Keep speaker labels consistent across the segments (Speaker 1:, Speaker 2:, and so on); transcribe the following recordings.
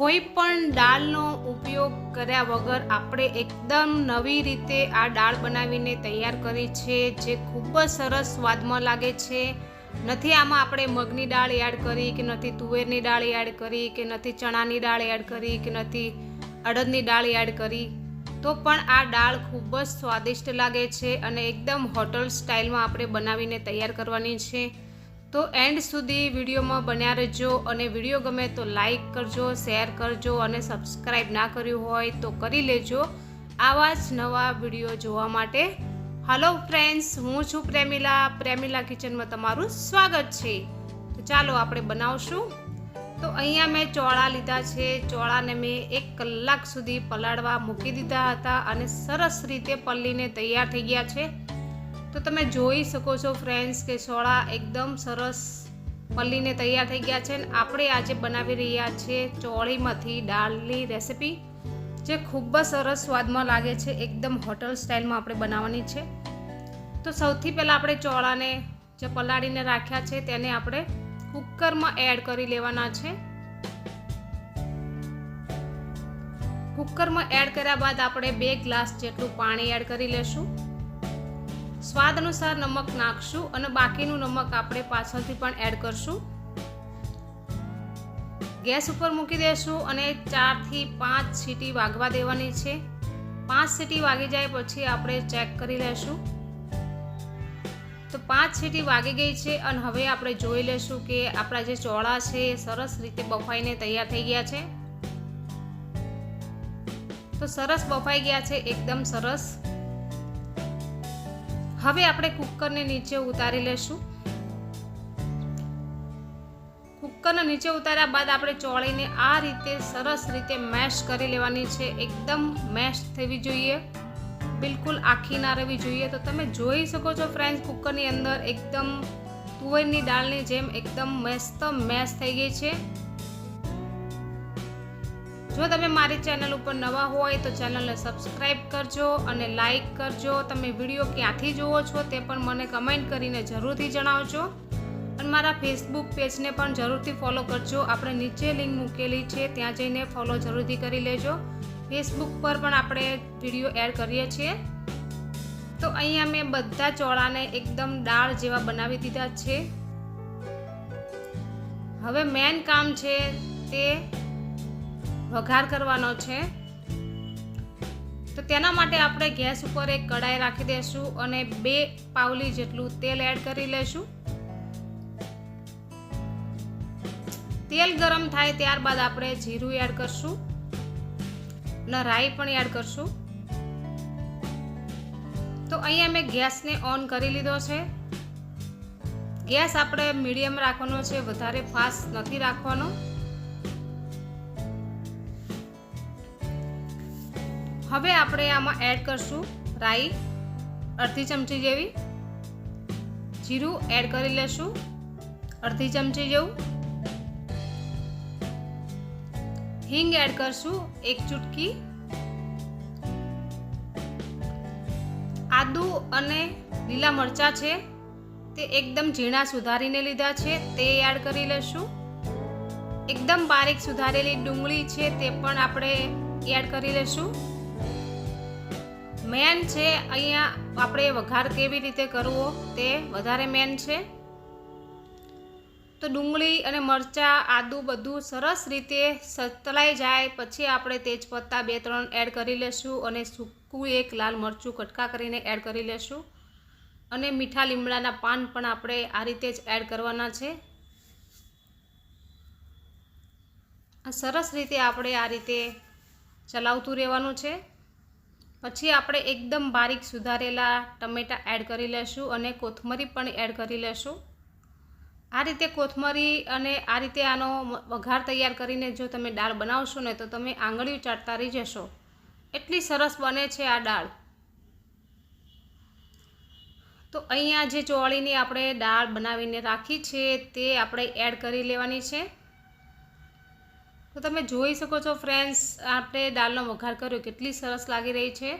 Speaker 1: કોઈ પણ દાળનો ઉપયોગ કર્યા વગર આપણે એકદમ નવી રીતે આ દાળ બનાવીને તૈયાર કરી છે, જે ખૂબ જ સરસ સ્વાદમાં લાગે છે. નથી આમાં આપણે મગની દાળ એડ કરી કે નથી તુવેરની દાળ એડ કરી કે નથી ચણાની દાળ એડ કરી કે નથી અડદની દાળ એડ કરી. તો પણ આ દાળ ખૂબ જ સ્વાદિષ્ટ લાગે છે અને એકદમ હોટલ સ્ટાઇલમાં આપણે બનાવીને તૈયાર કરવાની છે. તો એન્ડ સુધી વિડીયોમાં બન્યા રહેજો અને વીડિયો ગમે તો લાઈક કરજો શેર કરજો અને સબસ્ક્રાઈબ ના કર્યું હોય તો કરી લેજો આવા જ નવા વીડિયો જોવા માટે. હલો ફ્રેન્ડ્સ હું છું પ્રેમિલા. પ્રેમિલા કિચનમાં તમારું સ્વાગત છે. તો ચાલો આપણે બનાવશું. તો અહીંયા મેં ચોળા લીધા છે. ચોળાને મેં એક કલાક સુધી પલાળવા મૂકી દીધા હતા અને સરસ રીતે પલ્લીને તૈયાર થઈ ગયા છે. તો તમે જોઈ શકો છો ફ્રેન્ડ્સ કે સોળા એકદમ સરસ પલ્લીને તૈયાર થઈ ગયા છે અને આપણે આજે બનાવી રહ્યા છીએ ચોળીમાંથી દાળની રેસિપી જે ખૂબ જ સરસ સ્વાદમાં લાગે છે, એકદમ હોટલ સ્ટાઇલમાં આપણે બનાવવાની છે. તો સૌથી પહેલાં આપણે ચોળાને જે પલાળીને રાખ્યા છે તેને આપણે કુકરમાં એડ કરી લેવાના છે. કુકરમાં એડ કર્યા બાદ આપણે બે ગ્લાસ જેટલું પાણી એડ કરી લેશું. સ્વાદ અનુસાર નમક નાખશું અને બાકીનું નમક આપણે પાછળથી પણ એડ કરશું. ગેસ ઉપર મૂકી દેશું અને ચારથી પાંચ સીટી વાગવા દેવાની છે. પાંચ સીટી વાગી જાય પછી આપણે ચેક કરી લેશું. તો પાંચ સીટી વાગી ગઈ છે અને હવે આપણે જોઈ લેશું કે આપણા જે ચોળા છે એ સરસ રીતે બફાઈને તૈયાર થઈ ગયા છે. તો સરસ બફાઈ ગયા છે, એકદમ સરસ. હવે આપણે કુકરને નીચે ઉતારી લેશું. કુકરને નીચે ઉતાર્યા બાદ આપણે ચોળીને આ રીતે સરસ રીતે મેશ કરી લેવાની છે. એકદમ મેશ થવી જોઈએ. બિલકુલ આખી ના રહેવી જોઈએ. તો તમે જોઈ શકો છો ફ્રેન્ડ કુકરની અંદર એકદમ તુવેરની દાળની જેમ એકદમ મસ્ત મેશ થઈ ગઈ છે. જો તમે મારી ચેનલ ઉપર નવા હોય તો ચેનલને સબસ્ક્રાઈબ કરજો અને લાઈક કરજો. તમે વીડિયો ક્યાંથી જુઓ છો તે પણ મને કમેન્ટ કરીને જરૂરથી જણાવજો. અને મારા ફેસબુક પેજને પણ જરૂરથી ફોલો કરજો. આપણે નીચે લિંક મૂકેલી છે, ત્યાં જઈને ફોલો જરૂરથી કરી લેજો. ફેસબુક પર પણ આપણે વીડિયો એડ કરીએ છીએ. તો અહીંયા મેં બધા ચોળાને એકદમ દાળ જેવા બનાવી દીધા છે. હવે મેન કામ છે તે વઘાર કરવાનો છે. તો તેના માટે આપણે ગેસ ઉપર એક કડાઈ રાખી દઈશું અને બે પાવલી જેટલું તેલ એડ કરી લેશું. તેલ ગરમ થાય ત્યારબાદ આપણે જીરું એડ કરશું. અને રાઈ પણ એડ કરશું. તો અહીંયા મેં ગેસને ઓન કરી લીધો છે. ગેસ આપણે મીડિયમ રાખવાનો છે, વધારે ફાસ્ટ નથી રાખવાનો. હવે આપણે આમાં એડ કરશું રાઈ અડધી ચમચી જેવી. જીરું એડ કરી લેશું, અડધી ચમચી જેવું. હિંગ એડ કરશું, એક ચૂટકી. આદુ અને લીલા મરચાં છે, તે એકદમ ઝીણા સુધારીને લીધા છે, તે એડ કરી લેશું. એકદમ બારીક સુધારેલી ડુંગળી છે, તે પણ આપણે એડ કરી લેશું. મેન છે અહીંયા આપણે વઘાર કેવી રીતે કરવો તે વધારે મેન છે. તો ડુંગળી અને મરચાં, આદું બધું સરસ રીતે સતલાઈ જાય, પછી આપણે તેજપત્તા બે ત્રણ એડ કરી લેશું અને સૂકું એક લાલ મરચું કટકા કરીને એડ કરી લેશું. અને મીઠા લીમડાના પાન પણ આપણે આ રીતે જ એડ કરવાના છે. સરસ રીતે આપણે આ રીતે ચલાવતું રહેવાનું છે. પછી આપણે એકદમ બારીક સુધારેલા ટમેટાં એડ કરી લેશું અને કોથમરી પણ એડ કરી લેશું. આ રીતે કોથમરી અને આ રીતે આનો વઘાર તૈયાર કરીને જો તમે દાળ બનાવશો ને તો તમે આંગળીઓ ચાટતા રહી જશો. એટલી સરસ બને છે આ દાળ. તો અહીંયા જે ચોળીની આપણે દાળ બનાવીને રાખી છે તે આપણે એડ કરી લેવાની છે. તો તમે જોઈ શકો છો ફ્રેન્ડ્સ આપણે દાળનો વઘાર કર્યો, કેટલી સરસ લાગી રહી છે.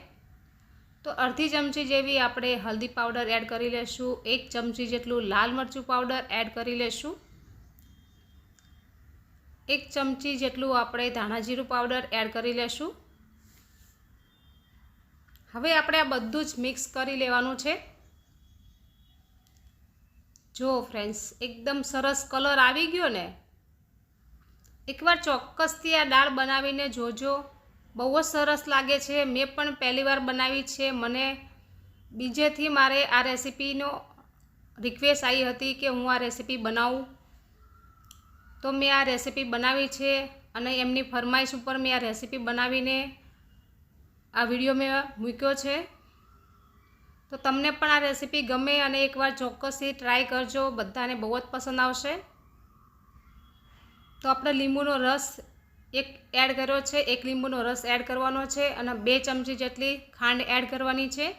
Speaker 1: તો અડધી ચમચી જેવી આપણે હલ્દી પાવડર એડ કરી લેશું, એક ચમચી જેટલું લાલ મરચું પાવડર એડ કરી લેશું. એક ચમચી જેટલું આપણે ધાણા જીરું પાવડર એડ કરી લેશું. હવે આપણે આ બધું જ મિક્સ કરી લેવાનું છે. જો ફ્રેન્ડ્સ એકદમ સરસ કલર આવી ગયો ને એકવાર ચોક્કસથી આ દાળ બનાવીને જોજો. બહુ જ સરસ લાગે છે. મેં પણ પહેલીવાર બનાવી છે. મને બીજેથી મારે આ રેસીપીનો રિક્વેસ્ટ આવી હતી કે હું આ રેસીપી બનાવું. તો મેં આ રેસીપી બનાવી છે અને એમની ફરમાઈશ ઉપર મેં આ રેસીપી બનાવીને આ વીડિયો મેં મૂક્યો છે. તો તમને પણ આ રેસીપી ગમે અને એકવાર ચોક્કસથી ટ્રાય કરજો. બધાને બહુ જ પસંદ આવશે. તો આપણે લીંબુનો રસ એક એડ કર્યો છે, એક લીંબુનો રસ એડ કરવાનો છે અને બે ચમચી જેટલી ખાંડ એડ કરવાની છે.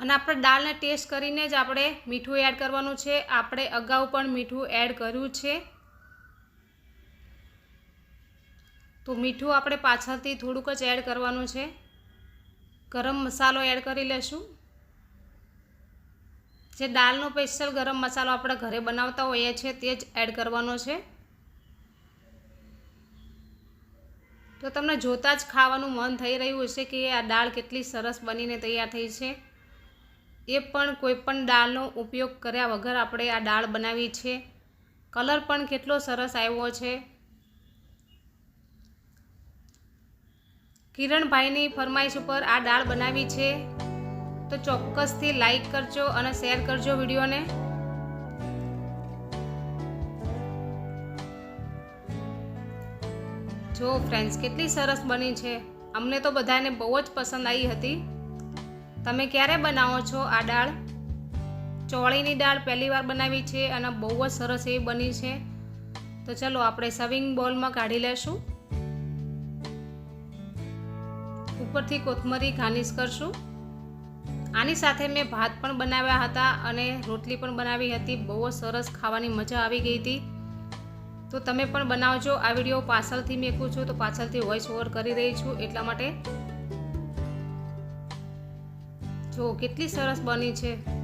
Speaker 1: અને આપણે દાળને ટેસ્ટ કરીને જ આપણે મીઠું એડ કરવાનું છે. આપણે અગાઉ પણ મીઠું એડ કર્યું છે. તો મીઠું આપણે પાછળથી થોડુંક જ એડ કરવાનું છે. ગરમ મસાલો એડ કરી લેશું. જે દાળનો સ્પેશિયલ ગરમ મસાલો આપણે ઘરે બનાવતા હોઈએ છીએ તે જ એડ કરવાનો છે. તો તમને જોતાં જ ખાવાનું મન થઈ રહ્યું હશે કે આ દાળ કેટલી સરસ બનીને તૈયાર થઈ છે. એ પણ કોઈપણ દાળનો ઉપયોગ કર્યા વગર આપણે આ દાળ બનાવી છે. કલર પણ કેટલો સરસ આવ્યો છે. કિરણભાઈની ફરમાઈશ ઉપર આ દાળ બનાવી છે. તો ચોક્કસથી લાઈક કરજો અને શેર કરજો વિડીયોને. જો ફ્રેન્ડ્સ કેટલી સરસ બની છે. અમને તો બધાને બહુ જ પસંદ આવી હતી. તમે ક્યારે બનાવો છો આ દાળ? ચોળીની દાળ પહેલી વાર બનાવી છે અને બહુ જ સરસ એવી બની છે. તો ચલો, આપણે સવિંગ બોલમાં કાઢી લેશું. ઉપરથી કોથમરી ગાર્નિશ કરશું. આની સાથે મેં ભાત પણ બનાવ્યા હતા અને રોટલી પણ બનાવી હતી. બહુ સરસ ખાવાની મજા આવી ગઈ હતી. તો તમે પણ બનાવજો. આ વીડિયો પાછળથી મેકું છું તો પાછળથી વોઇસ ઓવર કરી રહી છું એટલા માટે. જો, કેટલી સરસ બની છે.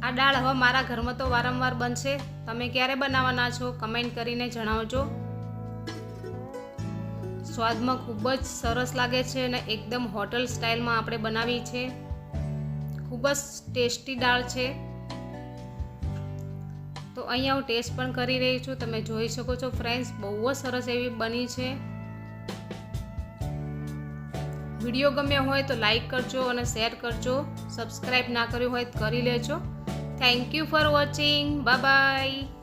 Speaker 1: આ દાળ હવે મારા ઘરમાં તો વારંવાર બનશે. તમે ક્યારે બનાવવાના છો? કમેન્ટ કરીને જણાવજો. સ્વાદમાં ખૂબ જ સરસ લાગે છે અને એકદમ હોટલ સ્ટાઇલમાં આપણે બનાવી છે. ખૂબ જ ટેસ્ટી દાળ છે. તો અહીંયા હું ટેસ્ટ પણ કરી રહી છું. તમે જોઈ શકો છો ફ્રેન્ડ્સ, બહુ જ સરસ એવી બની છે. વીડિયો ગમ્યો હોય તો લાઈક કરજો અને શેર કરજો. સબસ્ક્રાઈબ ના કર્યું હોય તો કરી લેજો. Thank you for watching. Bye.